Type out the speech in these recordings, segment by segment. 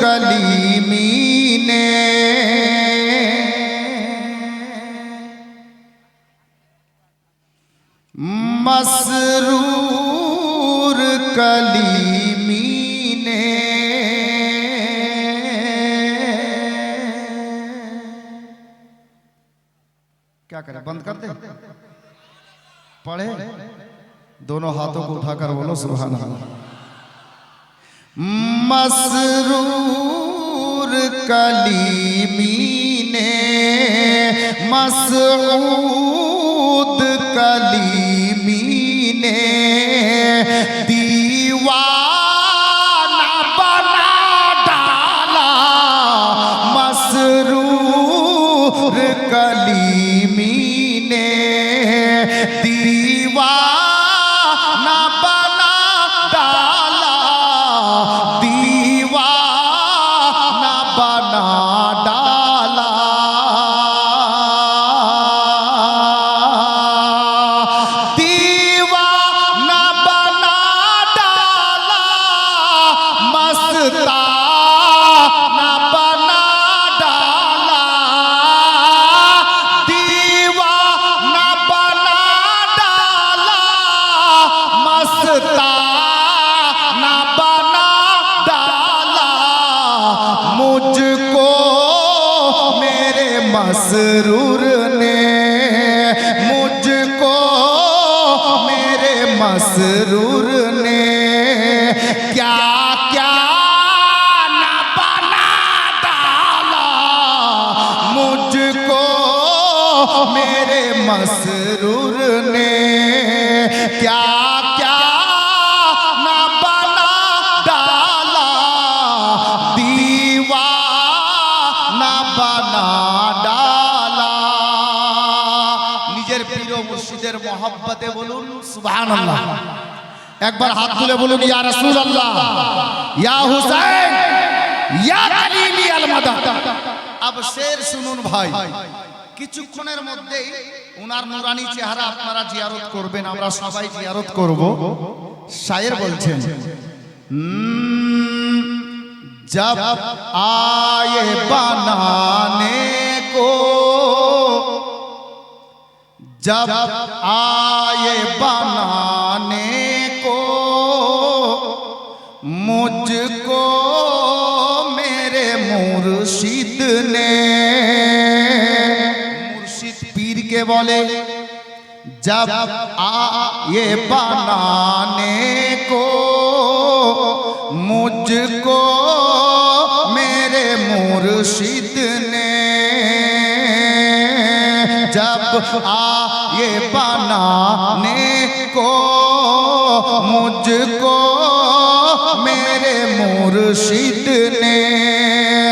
कलीमी ने मसरूर कलीमी ने क्या करें बंद कर दे पढ़े दोनों हाथों को उठाकर बोलो सुबहान مسرور کلیمی نے مسعود کلیمی نے دیوان بنا ڈالا مسرور کلیمی نے دیوان मसरूर ने क्या क्या ना बना डाला मुझको मेरे मसरूर ने क्या क्या ना बना डाला दीवा ना बना डाला निजर पीरो मुर्शिदर मोहब्बते बोलून सुभान अल्लाह একবার হাত তুলে বলুন ইয়া রাসূলুল্লাহ ইয়া হুসাইন ইয়া কালিমি আল মাদাদ আব শের শুনুন ভাই কিছুক্ষণের মধ্যেই উনার নুরানি চেহারা আপনারা জিয়ারত করবেন আমরা সবাই জিয়ারত করব শায়ের বলছেন हम्म, जब आए बनाने को जब आए बनाने मुर्शिद ने मुर्शिद पीर के बोले जब आए बनाने को मुझको मेरे मुर्शिद ने जब आए बनाने को मुझको मेरे मुर्शिद ने जब आए बनाने को मुझको मेरे मुर्शिद ने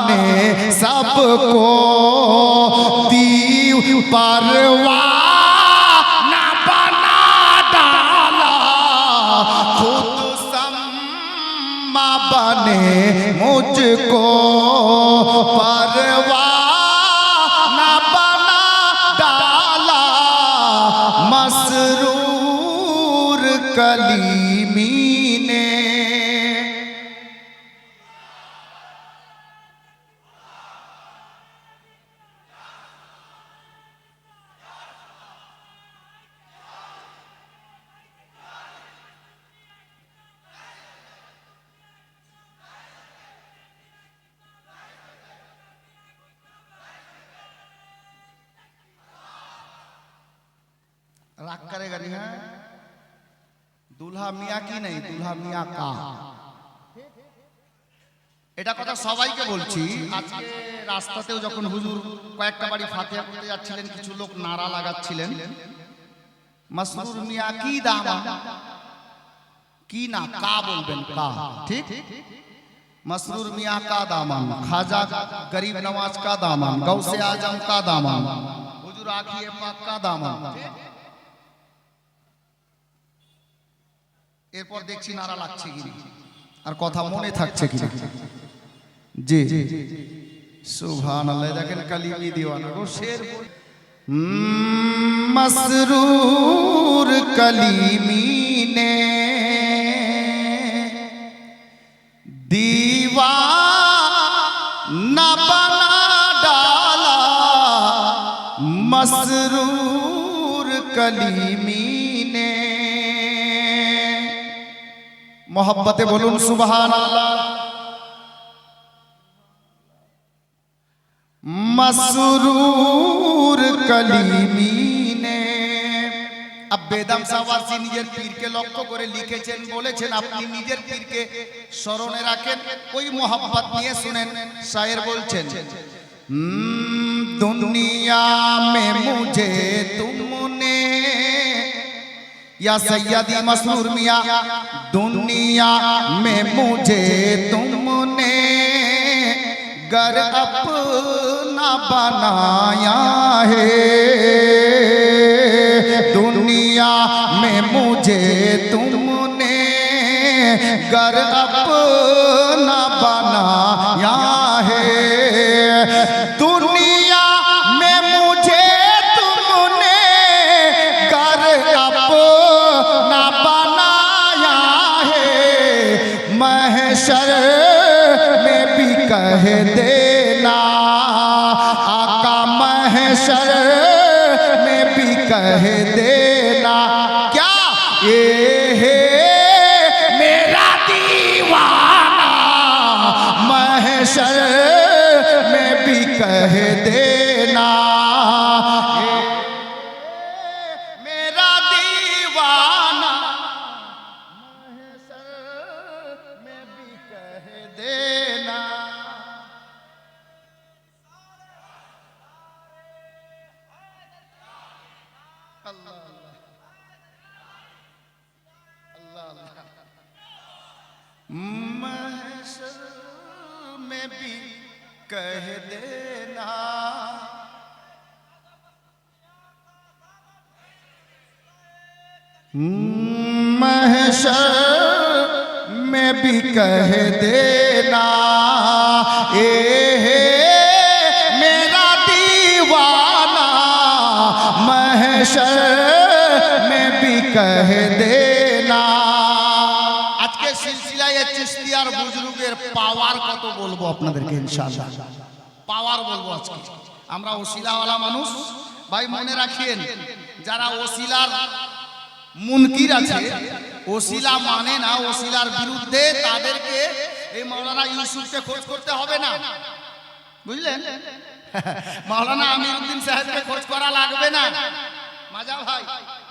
बने सबको दीव परवा ना बना डाला खुद सम्मा बने मुझको परवा राग करेगा नहीं है দুলহা মিয়া কি নেই দুলহা মিয়া কা এটা কথা সবাইকে বলছি আজকে রাস্তাতেও যখন হুজুর কয়েকটা বাড়ি ফাতেহা করতে যাচ্ছিলেন কিছু লোক নারা লাগাচ্ছিলেন মাসরুর মিয়া কি দাম কি না কা বলবেন কা ঠিক मसरूर मियाँ का दामन खाजा गरीब नवाज का दामन गौसे आजम का दामन हुजूर आखिए पाक का दामन এরপর দেখছি নাড়া লাগছে কি আর কথা মনে থাকছে কি জি জি সুভান আল্লাহ দেখেন কালিমি দিওয়ানা গো শের মসরুর কালিমি নে। দিওয়া না বানা ডালা মসরুর কালিমি মহাব্বাতে বলুন সুবাহান আল্লাহ মাসরুর কলিমিনে আব্বেদাম সাওয়াসি নিজের পীরকে লক্ষ্য করে লিখেছেন, বলেছেন, আপনি নিজের পীরকে স্মরণে রাখেন, ওই মোহাম্মত নিয়ে শুনেন। শায়ের বলছেন দুনিয়া মে মুঝে তুমি یا سیدی مسنور میاں، دنیا میں مجھے تم نے گر اپنا بنایا ہے۔ دنیا میں مجھے تم نے گر اپنا کہہ دینا کیا؟ یہ ہے میرا دیوانہ۔ محشر میں بھی کہہ دینا۔ کہہ دینا۔ محشر میں بھی کہہ دینا۔ اے میرا دیوانا محشر میں بھی کہہ دینا۔ চিস্তিয়ার বুজরুগের পাওয়ার কত বলব আপনাদেরকে পাওয়ার বলব আজকে। আমরা ওসিলাওয়ালা মানুষ। ভাই, মনে যারা ওসিলার মুনকির আছে, ওসিলা মানে না, ওসিলার বিরুদ্ধে তাদেরকে এই মাওলানা ইউসুফকে খোঁজ করতে হবে না। বুঝলেন? মাওলানা সাহেবকে খোঁজ করা লাগবে না। মাজা ভাই,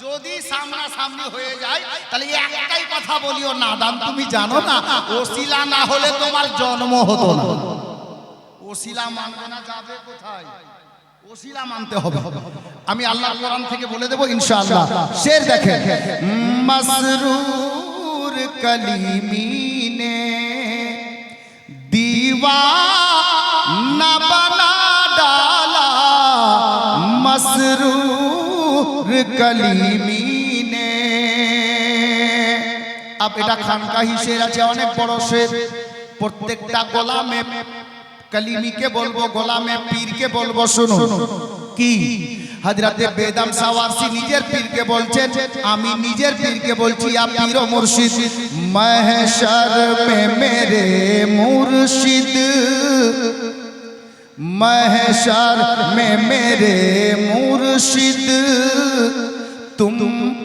যদি সামনা সামনি হয়ে যায়, তাহলে একটাই কথা বলিও না দান তুমি জানো না, ওসিলা না হলে তোমার জন্ম হতো না। ওসিলা মানবে না, যাবে কোথায়? ওসিলা মানতে হবে। আমি আল্লাহ কোরআন থেকে বলে দেবো, ইনশাআল্লাহ। শের দেখে মাসরুর কলিমিনে দিওয়া না বানা ডালা মাসরুর কলিমি এটা খানকা শের আছে অনেক বড় শের। প্রত্যেকটা গোলামে কলিমিকে বলব গোলামে পীরকে বলব শুনো কি? হাজরাতে বেদম সাওয়ারসি নিজের পীরকে বলছেন আমি নিজের পীরকে বলছি আপ পীর ও মুর্শিদ। মহশর মে মেরে মুর্শিদ। মহশর মে মেরে মুর্শিদ। তুম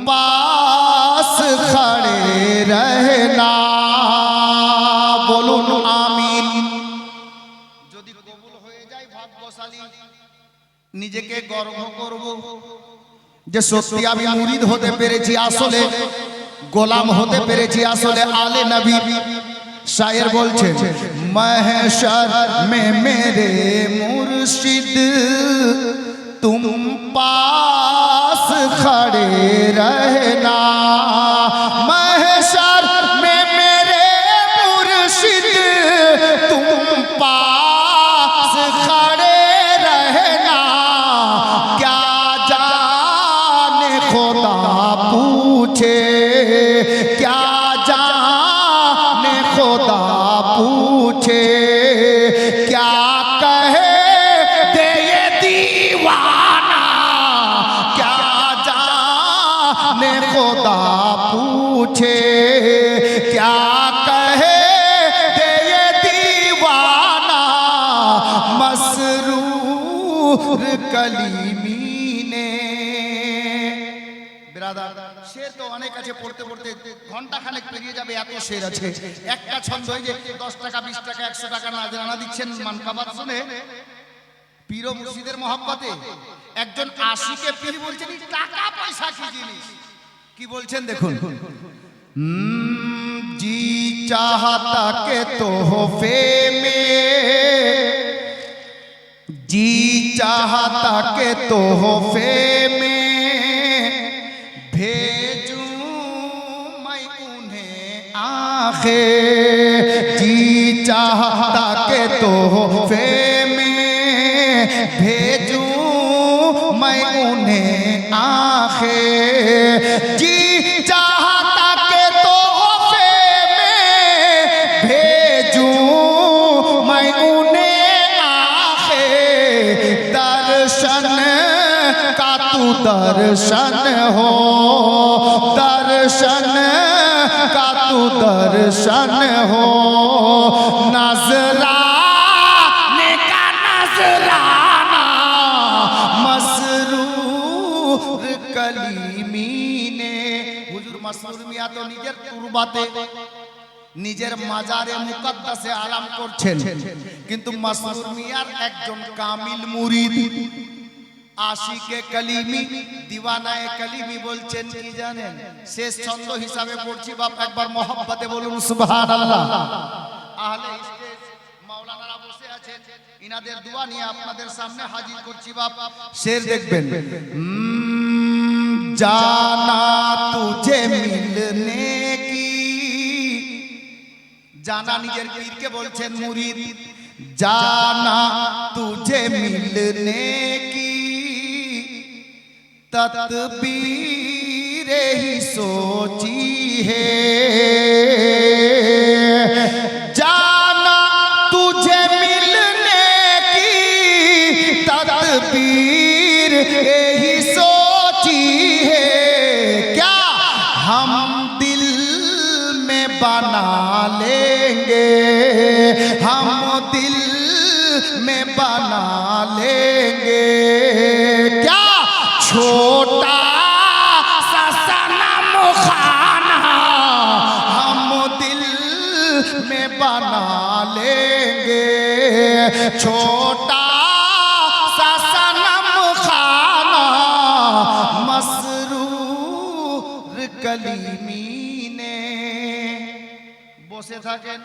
পা রহে না। বলুন আমিন। যদি কবুল হয়ে ভাগ্যশালী নিজেকে গর্ব করব। যে সত্যি আমি মুরিদ হতে পেরেছি আসলে গোলাম হতে পেরেছি আসলে আলে নবী। শায়ের মহেশর মে মেরে মুর্শিদ তুম পাস খড়ে রহনা মহেশ पूछे क्या कहे दे ये दीवाना मसरूर कलीमी ने ব্রাদার শের তো অনেক আছে পড়তে পড়তে ঘন্টা খানেক পেরিয়ে যাবে এত শের আছে একটা ছন্দ হয়ে যে দশ টাকা বিশ টাকা একশো টাকা না জানা দিচ্ছেন মানকাবাদ শুনে পীর ও মুর্শিদের মহাব্বতে একজন আশিকে পীর বলছেন "এই টাকা পয়সা কি জিনিস কি বলছেন দেখুন हम्म, जी चाहता के तोहफे में जी चाहता के तोहफे में भेजूं मैं उन्हें आखे जी चाहता के तोहफे में भेजूं मैं उन्हें आखे दर्शन हो दर्शन का तू दर्शन हो नजराने का नजराना मसरूर कलीमी ने হুজুর মাসরুর মিয়া তো নিজের তুরবাতে নিজের মাজারে মুকদ্দাসে আরাম করছেন কিন্তু মাসরুর মিয়ার একজন কামিল মুরিদ আশিকে কলিমি, দিওয়ানায়ে কলিমি বলছেন কি জানেন? শেষ ছন্দ হিসাবে পড়ছি, বাপ একবার মহব্বতে বলুন, সুবহানাল্লাহ। আহলে স্টেজ মাওলানারা বসে আছেন, ইনাদের দোয়া নিয়ে আপনাদের সামনে হাজির করছি, বাপ। শের দেখবেন। জানা তুঝে মিলনে কি? জানা নিজের পীরকে বলছেন মুরিদ। জানা তুঝে মিলনে কি تدبیر ہی سوچی ہے جانا تجھے ملنے کی تدبیر ہی سوچی ہے کیا ہم دل میں بنا لیں گے ہم دل میں بنا لیں گے کیا چھوڑ छोटा सा सनम खाना मसरूर कलीमी ने বসে থাকেন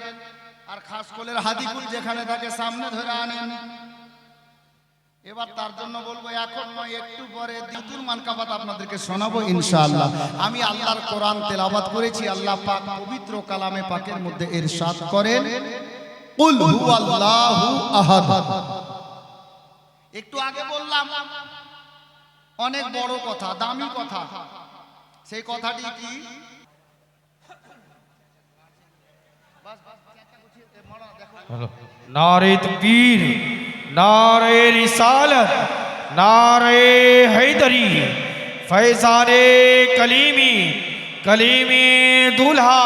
আর খাস কোলের হাদিকুল যেখানে থাকে সামনে ধরে আনেন এবার তার জন্য বলবো এখন নয় একটু পরে দ্বিতীয় মানকাবাত আপনাদেরকে শোনাবো ইনশাআল্লাহ আমি আল্লাহর কোরআন তেলাওয়াত করেছি আল্লাহ পাক পবিত্র কালামে পাকের মধ্যে ইরশাদ করেন قل هو الله احد۔ একটু আগে বললাম অনেক বড় কথা দামি কথা। সেই কথাটি কি? نعرہ تکبیر نعرہ رسالت نعرہ حیدری فیضان کلیمی کلیمی دولہا